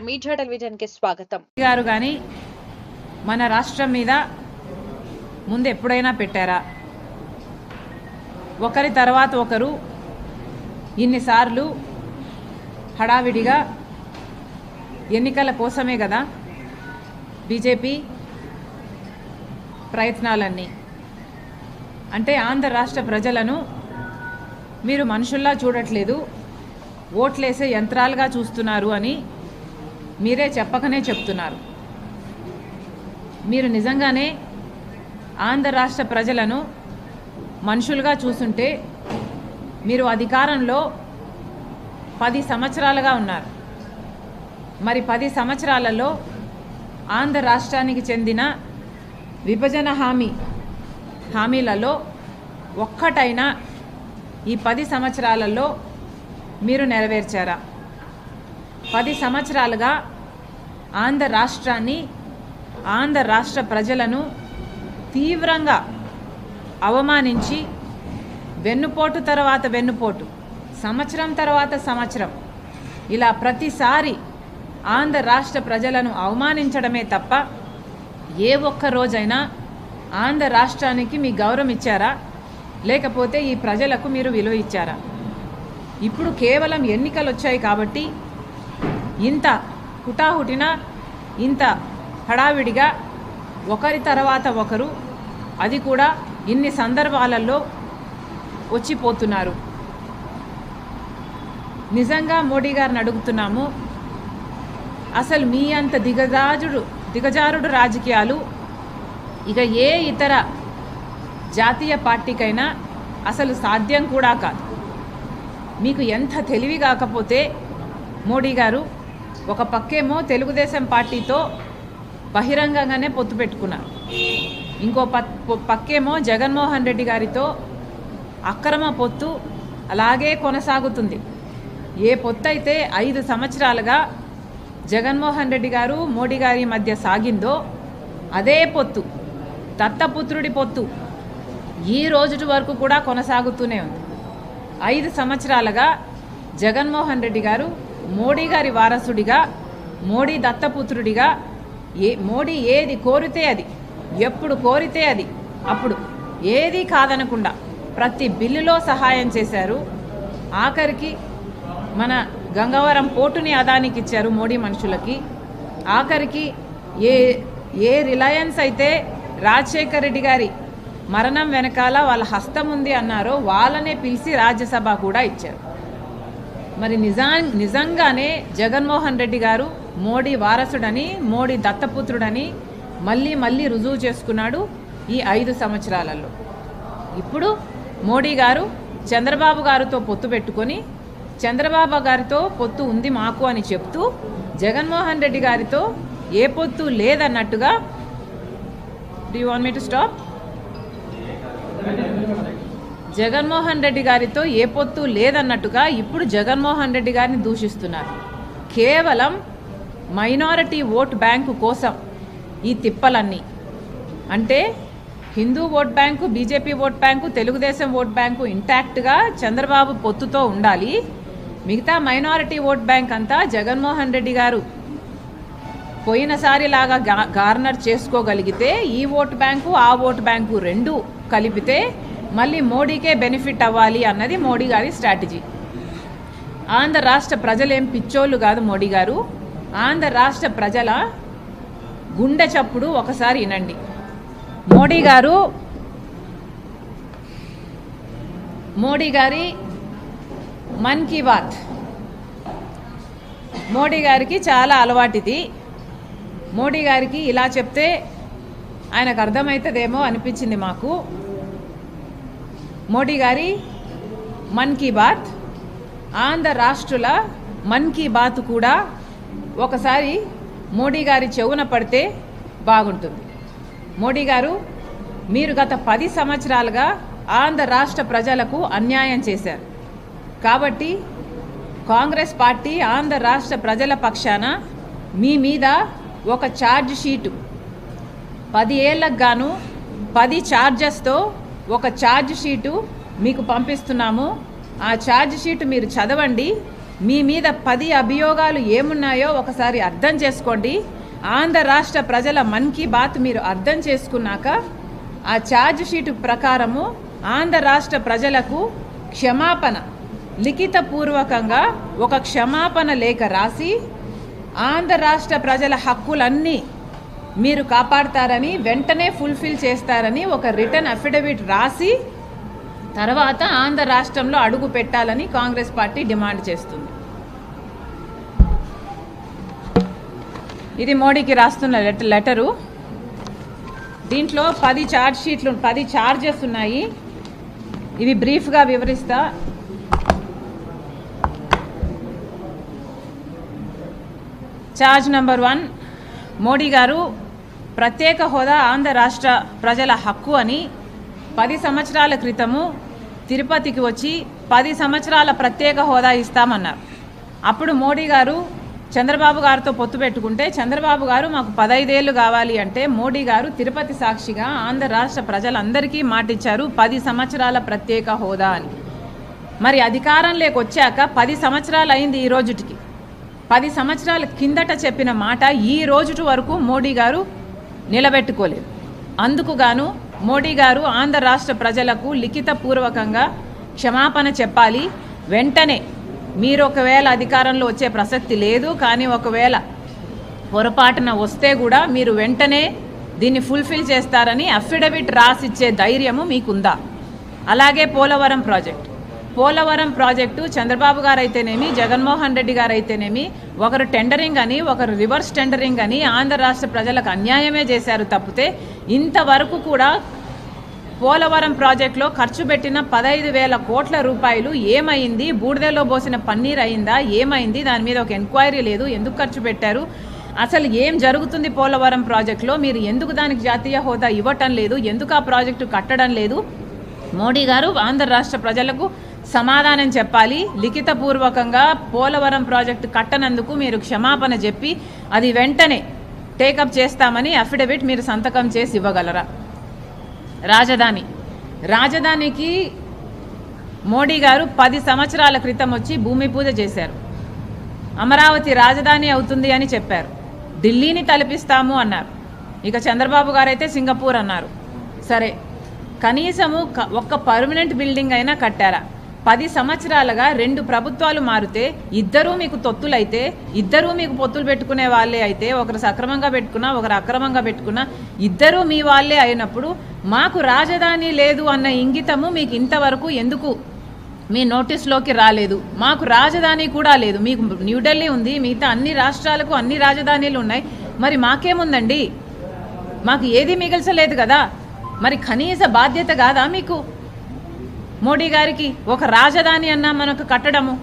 నమస్కారం. మీడియా టెలివిజన్కి స్వాగతం. గారు కానీ మన రాష్ట్రం మీద ముందు ఎప్పుడైనా పెట్టారా? ఒకరి తర్వాత ఒకరు ఇన్నిసార్లు హడావిడిగా ఎన్నికల కోసమే కదా బీజేపీ ప్రయత్నాలన్నీ. అంటే ఆంధ్ర రాష్ట్ర ప్రజలను మీరు మనుషుల్లా చూడట్లేదు ఓట్లేసే యంత్రాలుగా చూస్తున్నారు అని మీరే చెప్పకనే చెప్తున్నారు. మీరు నిజంగానే ఆంధ్ర రాష్ట్ర ప్రజలను మనుషులుగా చూసుంటే మీరు అధికారంలో పది సంవత్సరాలుగా ఉన్నారు. మరి పది సంవత్సరాలలో ఆంధ్ర రాష్ట్రానికి చెందిన విభజన హామీ హామీలలో ఒక్కటైనా ఈ పది సంవత్సరాలలో మీరు నెరవేర్చారా? పది సంవత్సరాలుగా ఆంధ్ర రాష్ట్రాన్ని ఆంధ్ర రాష్ట్ర ప్రజలను తీవ్రంగా అవమానించి వెన్నుపోటు తర్వాత వెన్నుపోటు సంవత్సరం తర్వాత సంవత్సరం ఇలా ప్రతిసారి ఆంధ్ర రాష్ట్ర ప్రజలను అవమానించడమే తప్ప ఏ ఒక్క రోజైనా ఆంధ్ర రాష్ట్రానికి మీ గౌరవం ఇచ్చారా? లేకపోతే ఈ ప్రజలకు మీరు విలువ ఇచ్చారా? ఇప్పుడు కేవలం ఎన్నికలు వచ్చాయి కాబట్టి ఇంత హుటాహుటిన ఇంత హడావిడిగా ఒకరి తర్వాత ఒకరు అది కూడా ఇన్ని సందర్భాలలో వచ్చిపోతున్నారు. నిజంగా మోడీ గారిని అడుగుతున్నాము అసలు మీ అంత దిగజాజుడు దిగజారుడు రాజకీయాలు ఇక ఏ ఇతర జాతీయ పార్టీకైనా అసలు సాధ్యం కూడా కాదు. మీకు ఎంత తెలివి కాకపోతే మోడీ గారు ఒక పక్కేమో తెలుగుదేశం పార్టీతో బహిరంగంగానే పొత్తు పెట్టుకున్నారు ఇంకో పక్కేమో జగన్మోహన్ రెడ్డి గారితో అక్రమ పొత్తు అలాగే కొనసాగుతుంది. ఏ పొత్తు అయితే ఐదు సంవత్సరాలుగా జగన్మోహన్ రెడ్డి గారు మోడీ గారి మధ్య సాగిందో అదే పొత్తు. దత్తపుత్రుడి పొత్తు ఈ రోజుటి వరకు కూడా కొనసాగుతూనే ఉంది. ఐదు సంవత్సరాలుగా జగన్మోహన్ రెడ్డి గారు మోడీ గారి వారసుడిగా మోడీ దత్తపుత్రుడిగా ఏ మోడీ ఏది కోరితే అది ఎప్పుడు కోరితే అది అప్పుడు ఏది కాదనకుండా ప్రతి బిల్లులో సహాయం చేశారు. ఆఖరికి మన గంగవరం పోర్టుని అదానికి ఇచ్చారు మోడీ మనుషులకి. ఆఖరికి ఏ ఏ రిలయన్స్ అయితే రాజశేఖర్ రెడ్డి గారి మరణం వెనకాల వాళ్ళ హస్తం ఉంది అన్నారో వాళ్ళనే పిలిచి రాజ్యసభ కూడా ఇచ్చారు. మరి నిజా నిజంగానే జగన్మోహన్ రెడ్డి గారు మోడీ వారసుడని మోడీ దత్తపుత్రుడని మళ్ళీ మళ్ళీ రుజువు చేసుకున్నాడు ఈ ఐదు సంవత్సరాలలో. ఇప్పుడు మోడీ గారు చంద్రబాబు గారితో పొత్తు పెట్టుకొని చంద్రబాబు గారితో పొత్తు ఉంది మాకు అని చెప్తూ జగన్మోహన్ రెడ్డి గారితో ఏ పొత్తు లేదన్నట్టుగా do want me to stop Jaganmohan Reddy గారితో ఏ పొత్తు లేదన్నట్టుగా ఇప్పుడు జగన్మోహన్ రెడ్డి గారిని దూషిస్తున్నారు. కేవలం మైనారిటీ ఓట్ బ్యాంకు కోసం ఈ తిప్పలన్నీ. అంటే Hindu vote bank BJP vote bank Telugudesam vote bank ఇంటాక్ట్గా Chandrababu పొత్తుతో ఉండాలి. మిగతా మైనారిటీ ఓట్ బ్యాంక్ అంతా జగన్మోహన్ రెడ్డి గారు పోయినసారి లాగా గార్నర్ చేసుకోగలిగితే ఈ ఓట్ బ్యాంకు ఆ ఓట్ బ్యాంకు రెండు కలిపితే మళ్ళీ మోడీకే బెనిఫిట్ అవ్వాలి అన్నది మోడీ గారి స్ట్రాటజీ. ఆంధ్ర రాష్ట్ర ప్రజలేం పిచ్చోళ్ళు కాదు మోడీ గారు. ఆంధ్ర రాష్ట్ర ప్రజల గుండె చప్పుడు ఒకసారి వినండి. మోడీ గారు మోడీ గారి మన్ కీ బాత్. మోడీ గారికి చాలా అలవాటిది. మోడీ గారికి ఇలా చెప్తే ఆయనకు అర్థమవుతుందేమో అనిపించింది మాకు. మోడీ గారి మన్ కీ బాత్. ఆంధ్ర రాష్ట్రుల మన్ కీ బాత్ కూడా ఒకసారి మోడీ గారి చెవున పడితే బాగుంటుంది. మోడీ గారు మీరు గత పది సంవత్సరాలుగా ఆంధ్ర రాష్ట్ర ప్రజలకు అన్యాయం చేశారు. కాబట్టి కాంగ్రెస్ పార్టీ ఆంధ్ర రాష్ట్ర ప్రజల పక్షాన మీ మీద ఒక ఛార్జ్ షీటు. పది ఏళ్ళకు గాను పది ఛార్జెస్తో ఒక ఛార్జ్ షీటు మీకు పంపిస్తున్నాము. ఆ ఛార్జ్ షీట్ మీరు చదవండి. మీ మీద పది అభియోగాలు ఏమున్నాయో ఒకసారి అర్థం చేసుకోండి. ఆంధ్ర రాష్ట్ర ప్రజల మన్ కీ బాత్ మీరు అర్థం చేసుకున్నాక ఆ ఛార్జ్ షీట్ ప్రకారము ఆంధ్ర రాష్ట్ర ప్రజలకు క్షమాపణ లిఖితపూర్వకంగా ఒక క్షమాపణ లేఖ రాసి ఆంధ్ర రాష్ట్ర ప్రజల హక్కులన్నీ మీరు కాపాడతారని వెంటనే ఫుల్ఫిల్ చేస్తారని ఒక రిటర్న్ అఫిడవిట్ రాసి తర్వాత ఆంధ్ర రాష్ట్రంలో అడుగు పెట్టాలని కాంగ్రెస్ పార్టీ డిమాండ్ చేస్తుంది. ఇది మోడీకి రాస్తున్న లెటర్ లెటరు. దీంట్లో పది ఛార్జ్ షీట్లు పది ఛార్జెస్ ఉన్నాయి. ఇవి బ్రీఫ్గా వివరిస్తా. Charge number one Modi garu ప్రత్యేక హోదా ఆంధ్ర రాష్ట్ర ప్రజల హక్కు అని పది సంవత్సరాల క్రితము తిరుపతికి వచ్చి పది సంవత్సరాల ప్రత్యేక హోదా ఇస్తామన్నారు. అప్పుడు మోడీ గారు చంద్రబాబు గారితో పొత్తు పెట్టుకుంటే చంద్రబాబు గారు మాకు పదైదేళ్ళు కావాలి అంటే మోడీ గారు తిరుపతి సాక్షిగా ఆంధ్ర రాష్ట్ర ప్రజలందరికీ మాటిచ్చారు పది సంవత్సరాల ప్రత్యేక హోదా అని. మరి అధికారంలోకి వచ్చాక పది సంవత్సరాలు అయింది ఈ రోజుటికి. పది సంవత్సరాల కిందట చెప్పిన మాట ఈ రోజుటి వరకు మోడీ గారు నిలబెట్టుకోలేదు. అందుకుగాను మోడీ గారు ఆంధ్ర రాష్ట్ర ప్రజలకు లిఖితపూర్వకంగా క్షమాపణ చెప్పాలి. వెంటనే మీరు ఒకవేళ అధికారంలో వచ్చే ప్రసక్తి లేదు కానీ ఒకవేళ పొరపాటున వస్తే కూడా మీరు వెంటనే దీన్ని ఫుల్ఫిల్ చేస్తారని అఫిడవిట్ రాసిచ్చే ధైర్యము మీకుందా? అలాగే పోలవరం ప్రాజెక్ట్. పోలవరం ప్రాజెక్టు చంద్రబాబు గారు అయితేనేమి జగన్మోహన్ రెడ్డి గారు అయితేనేమి ఒకరు టెండరింగ్ అని ఒకరు రివర్స్ టెండరింగ్ అని ఆంధ్ర రాష్ట్ర ప్రజలకు అన్యాయమే చేశారు తప్పితే ఇంతవరకు కూడా పోలవరం ప్రాజెక్టులో ఖర్చు పెట్టిన పదహైదు వేల కోట్ల రూపాయలు ఏమైంది? బూడిదలో పోసిన పన్నీర్ అయిందా? ఏమైంది? దాని మీద ఒక ఎంక్వైరీ లేదు. ఎందుకు ఖర్చు పెట్టారు? అసలు ఏం జరుగుతుంది పోలవరం ప్రాజెక్టులో? మీరు ఎందుకు దానికి జాతీయ హోదా ఇవ్వటం లేదు? ఎందుకు ఆ ప్రాజెక్టు కట్టడం లేదు? మోడీ గారు ఆంధ్ర రాష్ట్ర ప్రజలకు సమాధానం చెప్పాలి. లిఖితపూర్వకంగా పోలవరం ప్రాజెక్టు కట్టనందుకు మీరు క్షమాపణ చెప్పి అది వెంటనే టేకప్ చేస్తామని అఫిడవిట్ మీరు సంతకం చేసి ఇవ్వగలరా? రాజధాని. రాజధానికి మోడీ గారు పది సంవత్సరాల క్రితం వచ్చి భూమి పూజ చేశారు. అమరావతి రాజధాని అవుతుంది అని చెప్పారు. ఢిల్లీని తలపిస్తాము అన్నారు. ఇక చంద్రబాబు గారైతే సింగపూర్ అన్నారు. సరే కనీసము ఒక్క పర్మనెంట్ బిల్డింగ్ అయినా కట్టారా? పది సంవత్సరాలుగా రెండు ప్రభుత్వాలు మారితే ఇద్దరూ మీకు తొత్తులైతే ఇద్దరూ మీకు పొత్తులు పెట్టుకునే వాళ్ళే అయితే ఒకరు సక్రమంగా పెట్టుకున్నా ఒకరు అక్రమంగా పెట్టుకున్నా ఇద్దరూ మీ వాళ్ళే అయినప్పుడు మాకు రాజధాని లేదు అన్న ఇంగితము మీకు ఇంతవరకు ఎందుకు మీ నోటీస్లోకి రాలేదు? మాకు రాజధాని కూడా లేదు. మీకు న్యూఢిల్లీ ఉంది మిగతా అన్ని రాష్ట్రాలకు అన్ని రాజధానీలు ఉన్నాయి. మరి మాకేముందండి? మాకు ఏది మిగల్చలేదు కదా? మరి కనీస బాధ్యత కాదా మీకు? మోడీ గారికి ఒక రాజధాని అన్నా మనకు కట్టడము.